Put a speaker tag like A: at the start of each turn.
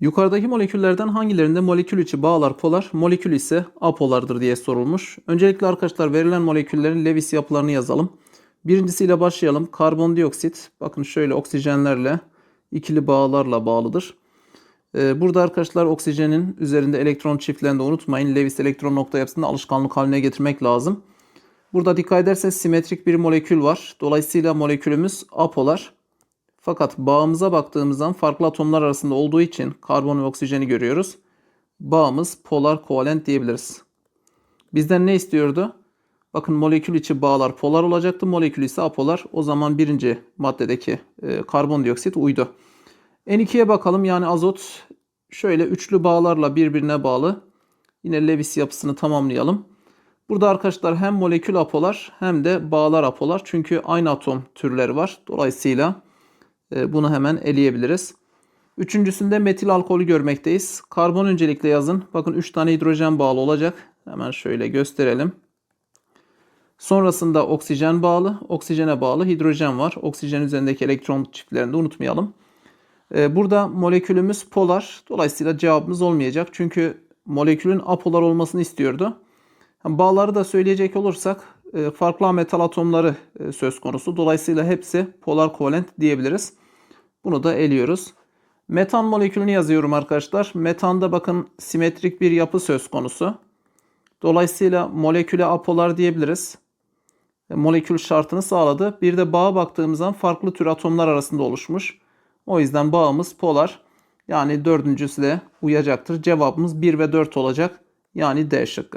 A: Yukarıdaki moleküllerden hangilerinde molekül içi bağlar polar, molekül ise apolardır diye sorulmuş. Öncelikle arkadaşlar verilen moleküllerin Lewis yapılarını yazalım. Birincisiyle başlayalım. Karbondioksit bakın şöyle oksijenlerle ikili bağlarla bağlıdır. Ee, Burada arkadaşlar oksijenin üzerinde elektron çiftlerini de unutmayın. Lewis elektron nokta yapısını alışkanlık haline getirmek lazım. Burada dikkat ederseniz simetrik bir molekül var. Dolayısıyla molekülümüz apolar. Fakat bağımıza baktığımızdan farklı atomlar arasında olduğu için karbon ve oksijeni görüyoruz. Bağımız polar kovalent diyebiliriz. Bizden ne istiyordu? Bakın molekül içi bağlar polar olacaktı. Molekül ise apolar. O zaman birinci maddedeki e, karbondioksit uydu. N2'ye bakalım yani azot şöyle üçlü bağlarla birbirine bağlı. Yine Lewis yapısını tamamlayalım. Burada arkadaşlar hem molekül apolar hem de bağlar apolar. Çünkü aynı atom türleri var. Dolayısıyla bunu hemen eleyebiliriz. Üçüncüsünde metil alkolü görmekteyiz. Karbon öncelikle yazın. Bakın 3 tane hidrojen bağlı olacak. Hemen şöyle gösterelim. Sonrasında oksijen bağlı, oksijene bağlı hidrojen var. Oksijen üzerindeki elektron çiftlerini de unutmayalım. Ee, Burada molekülümüz polar. Dolayısıyla cevabımız olmayacak. Çünkü molekülün apolar olmasını istiyordu. Bağları da söyleyecek olursak farklı metal atomları e, söz konusu. Dolayısıyla hepsi polar kovalent diyebiliriz. Bunu da eliyoruz. Metan molekülünü yazıyorum arkadaşlar. Metanda bakın simetrik bir yapı söz konusu. Dolayısıyla moleküle apolar diyebiliriz. E, Molekül şartını sağladı. Bir de bağa baktığımızdan farklı tür atomlar arasında oluşmuş. O yüzden bağımız polar. Yani dördüncüsü de uyacaktır. Cevabımız 1 ve 4 olacak. Yani D şıkkı.